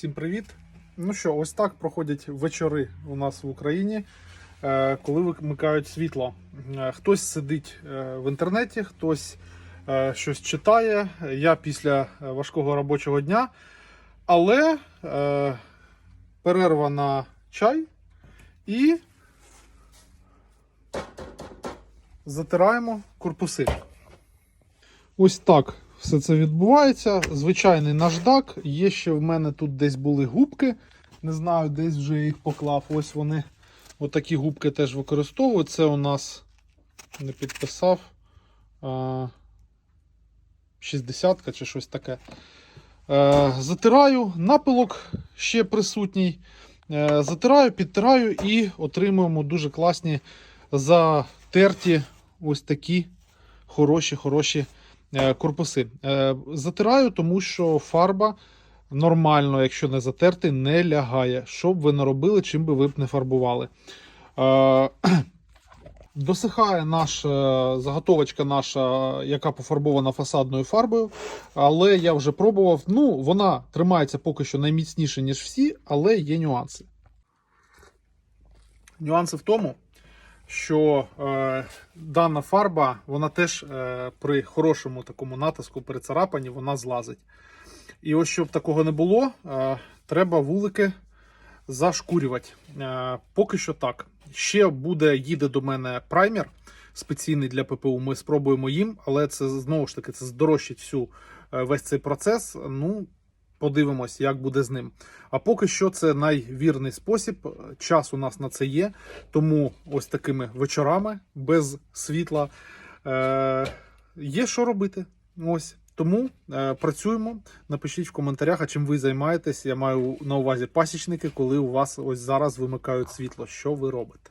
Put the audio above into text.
Всім привіт! Ну що, ось так проходять вечори у нас в Україні, е, коли вимикають світло. Е, Хтось сидить е, в інтернеті, хтось щось читає. Я після важкого робочого дня. Але перерва на чай і затираємо корпуси. Ось так все це відбувається. Звичайний наждак. Є ще в мене тут десь були губки. Не знаю, десь вже їх поклав. Ось вони. Отакі губки теж використовую. Це у нас не підписав. 60-ка чи щось таке. Е, Затираю, напилок ще присутній. Е, Затираю, підтираю і отримуємо дуже класні затерті ось такі хороші, хороші е, корпуси. Е, Затираю, тому що фарба нормально, якщо не затерти, не лягає. Що б ви не робили, чим би ви б не фарбували. Е, Досихає наша заготовочка наша, яка пофарбована фасадною фарбою. Але я вже пробував. Ну, вона тримається поки що найміцніше, ніж всі, але є нюанси. Нюанси в тому, що е, дана фарба, вона теж е, при хорошому такому натиску, при царапанні, вона злазить. І ось щоб такого не було, е, треба вулики зашкурювати. Е, поки що так. Ще буде, їде до мене праймер спеційний для ППУ. Ми спробуємо їм, але це знову ж таки це здорожчить всю е, весь цей процес. Ну, подивимось, як буде з ним. А поки що це найвірний спосіб. Час у нас на це є. Тому ось такими вечорами без світла е, є що робити. Ось. Тому е, працюємо. Напишіть в коментарях, а чим ви займаєтесь. Я маю на увазі пасічники, коли у вас ось зараз вимикають світло. Що ви робите?